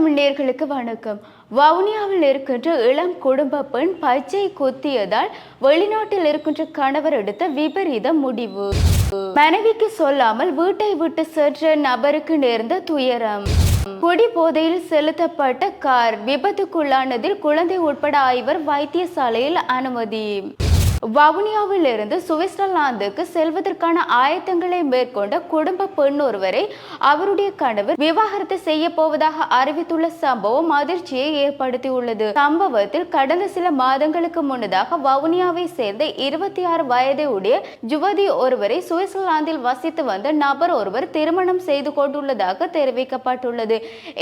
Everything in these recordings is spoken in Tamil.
தமிழ்நேர்களுக்கு வணக்கம். வவுனியாவில் இருக்கின்ற இளம் குடும்ப பெண் பச்சை குத்தியதால் வெளிநாட்டில் இருக்கின்ற கணவர் எடுத்த விபரீத முடிவு. மனைவிக்கு சொல்லாமல் வீட்டை விட்டு சென்ற நபருக்கு நேர்ந்த துயரம். குடி போதையில் செலுத்தப்பட்ட கார் விபத்துக்குள்ளானதில் குழந்தை உட்பட ஐவர் வைத்தியசாலையில் அனுமதி. வவுனியாவில் இருந்து சுவிட்சர்லாந்துக்கு செல்வதற்கான ஆயத்தங்களை மேற்கொண்ட குடும்ப பெண் ஒருவரை அவருடைய கணவர் விவாகரத்து செய்ய போவதாக அறிவித்துள்ள சம்பவம் அதிர்ச்சியை ஏற்படுத்தியுள்ளது. சம்பவத்தில் கடந்த சில மாதங்களுக்கு முன்னதாக வவுனியாவை சேர்ந்த இருபத்தி ஆறு வயதை உடைய ஜுவதி ஒருவரை சுவிட்சர்லாந்தில் வசித்து வந்த நபர் ஒருவர் திருமணம் செய்து கொண்டுள்ளதாக தெரிவிக்கப்பட்டுள்ளது.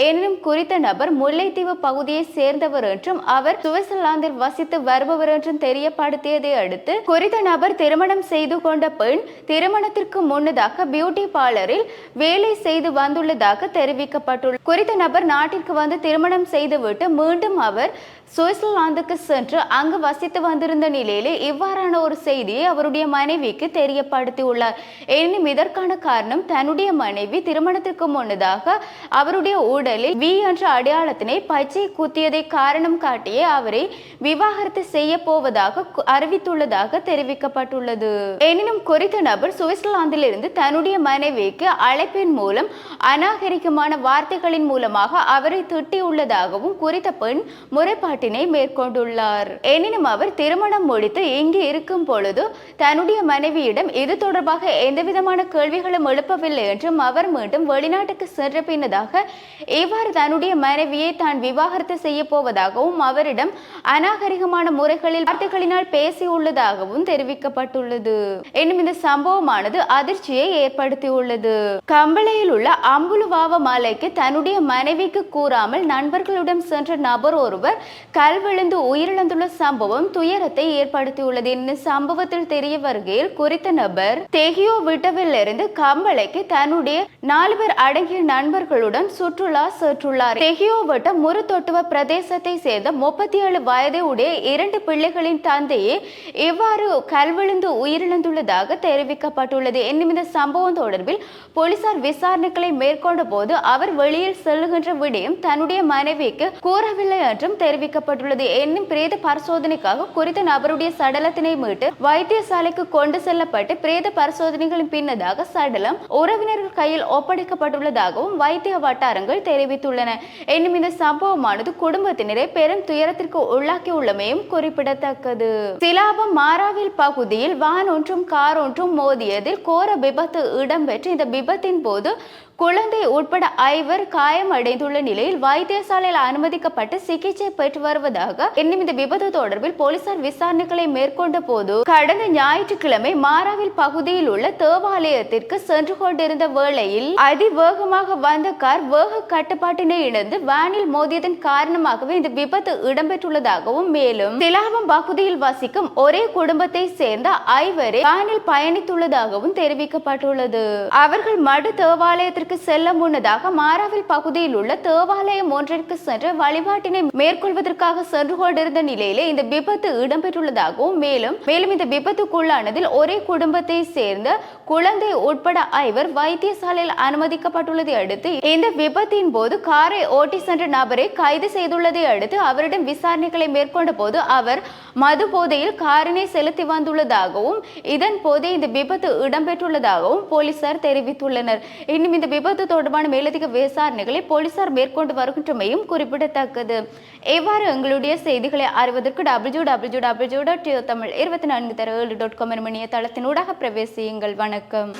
எனினும் குறித்த நபர் முல்லைத்தீவு பகுதியை சேர்ந்தவர் என்றும் அவர் சுவிட்சர்லாந்தில் வசித்து வருபவர் என்றும் தெரியப்படுத்தியதை அடுத்து குறித்த நபர் திருமணம் செய்து கொண்ட பெண் திருமணத்திற்கு முன்னதாக பியூட்டி பார்லரில் வேலை செய்து வந்துள்ளதாக தெரிவிக்கப்பட்டுள்ளது. குறித்த நபர் நாட்டிற்கு வந்து திருமணம் செய்துவிட்டு மீண்டும் அவர் சுவிட்சர்லாந்துக்கு சென்று அங்கு வசித்து வந்திருந்த நிலையிலே இவ்வாறான ஒரு செய்தியை அவருடைய மனைவிக்கு தெரியப்படுத்தியுள்ளார். எனினும் இதற்கான காரணம் தன்னுடைய மனைவி திருமணத்திற்கு முன்னதாக அவருடைய உடலில் வி என்ற அடையாளத்தினை பச்சை குத்தியதை காரணம் காட்டியே அவரை விவாகரத்து செய்ய போவதாக அறிவித்துள்ளதாக தெரிவிக்கப்பட்டுள்ளது. எனினும் குறித்த நபர் சுவிட்சர்லாந்திலிருந்து தன்னுடைய மனைவிக்கு அழைப்பின் மூலம் அநாகரிகமான வார்த்தைகளின் மூலமாக அவரை திட்டியுள்ளதாகவும் குறித்த பெண் முறைப்பாட்டினை மேற்கொண்டுள்ளார். எனினும் அவர் திருமணம் முடித்து இங்கு இருக்கும் பொழுது தன்னுடைய மனைவியிடம் இது தொடர்பாக எந்தவிதமான கேள்விகளும் எழுப்பவில்லை என்றும் அவர் மீண்டும் வெளிநாட்டுக்கு சென்ற பின்னதாக இவ்வாறு தன்னுடைய மனைவியை தான் விவாகரத்து செய்ய போவதாகவும் அவரிடம் அநாகரிகமான முறைகளில் வார்த்தைகளினால் பேசியுள்ளதாகவும் தெரிவிக்கப்பட்டுள்ளது. எனும் இந்த சம்பவமானது அதிர்ச்சியை ஏற்படுத்தியுள்ளது. கம்பளையில் உள்ள அம்புலுவாவ மலைக்கு தன்னுடைய மனைவிக்கு கூறாமல் நண்பர்களுடன் சென்ற நபர் ஒருவர் கல்விழுந்து உயிரிழந்துள்ள சம்பவம் துயரத்தை ஏற்படுத்தியுள்ளது. இந்த சம்பவத்தில் தெரிய வருகையில் குறித்த நபர் தெஹியோ விட்டவிலிருந்து கம்பளைக்கு தன்னுடைய நாலு பேர் அடங்கிய நண்பர்களுடன் சுற்றுலா சென்றுள்ளார். தெஹியோ வட்ட முருத்தொட்டுவ பிரதேசத்தை சேர்ந்த முப்பத்தி ஏழு வயதை உடைய இரண்டு பிள்ளைகளின் தந்தையே இவ்வாறு கல்விழுந்து உயிரிழந்துள்ளதாக தெரிவிக்கப்பட்டுள்ளது. என்னும் இந்த சம்பவம் தொடர்பில் போலீசார் விசாரணைகளை மேற்கொண்ட போது அவர் வெளியில் செல்லுகின்ற விடயம் தன்னுடைய மனைவிக்கு கூறவில்லை என்றும் ஏற்பட்டுள்ளது. என்னும் பிரேத பரிசோதனைக்காக குறித்த நபருடைய சடலத்தினை மீட்டு வைத்தியசாலைக்கு கொண்டு செல்லப்பட்டு பிரேத பரிசோதனைகளின் பின்னதாக சடலம் உறவினர்கள் கையில் ஒப்படைக்கப்பட்டுள்ளதாகவும் வைத்திய வட்டாரங்கள் தெரிவித்துள்ளன. என்னும் இந்த சம்பவமானது குடும்பத்தினரை பெரும் துயரத்திற்கு உள்ளாக்கியுள்ளமையும் குறிப்பிடத்தக்கது. சிலாபம் மாராவில் பகுதியில் வான் ஒன்றும் கார் ஒன்றும் மோதியதில் கோர விபத்து இடம்பெற்று இந்த விபத்தின் போது குழந்தை உட்பட ஐவர் காயமடைந்துள்ள நிலையில் வைத்தியசாலையில் அனுமதிக்கப்பட்டு சிகிச்சை பெற்று வருவதாக இன்னும் இந்த விபத்து தொடர்பில் போலீசார் விசாரணைகளை மேற்கொண்ட போது கடந்த ஞாயிற்றுக்கிழமை மாராவில் பகுதியில் உள்ள தேவாலயத்திற்கு சென்று கொண்டிருந்த வேளையில் அதிவேகமாக வந்த கார் வேக கட்டுப்பாட்டினை இணைந்து வேனில் மோதியதன் காரணமாகவே இந்த விபத்து இடம்பெற்றுள்ளதாகவும் மேலும் சிலாபம் பகுதியில் வசிக்கும் ஒரே குடும்பத்தை சேர்ந்த ஐவரே வேனில் பயணித்துள்ளதாகவும் தெரிவிக்கப்பட்டுள்ளது. அவர்கள் மடு தேவாலயத்திற்கு செல்ல முன்னதாக மாராவில் பகுதியில் உள்ள தேவாலயம் ஒன்றிற்கு சென்று வழிபாட்டினை மேற்கொள்வதற்காக சென்று கொண்டிருந்த நிலையிலே இந்த விபத்து இடம்பெற்றுள்ளதாகவும் மேலும் மேலும் இந்த விபத்துக்குள்ளானதில் ஒரே குடும்பத்தை சேர்ந்த குழந்தை உட்பட ஐவர் வைத்தியசாலையில் அனுமதிக்கப்பட்டுள்ளதை அடுத்து இந்த விபத்தின் போது காரை ஓட்டி சென்ற நபரை கைது செய்துள்ளதை அடுத்து அவரிடம் விசாரணைகளை மேற்கொண்ட போது அவர் மது போதையில் காரினை செலுத்தி வந்துள்ளதாகவும் இதன் போதே இந்த விபத்து இடம்பெற்றுள்ளதாகவும் போலீசார் தெரிவித்துள்ளனர். இன்னும் இந்த விபத்து தொடர்பான மேலதிக விசாரணைகளை போலீசார் மேற்கொண்டு வருகின்றமையும் குறிப்பிடத்தக்கது. இவ்வாறு எங்களுடைய செய்திகளை அறிவதற்கு W W W dot Tamil இருபத்தி நான்கு தர ஏழு டாட் காம் எனும் இணையதளத்தினூடாக பிரவேசியுங்கள். வணக்கம்.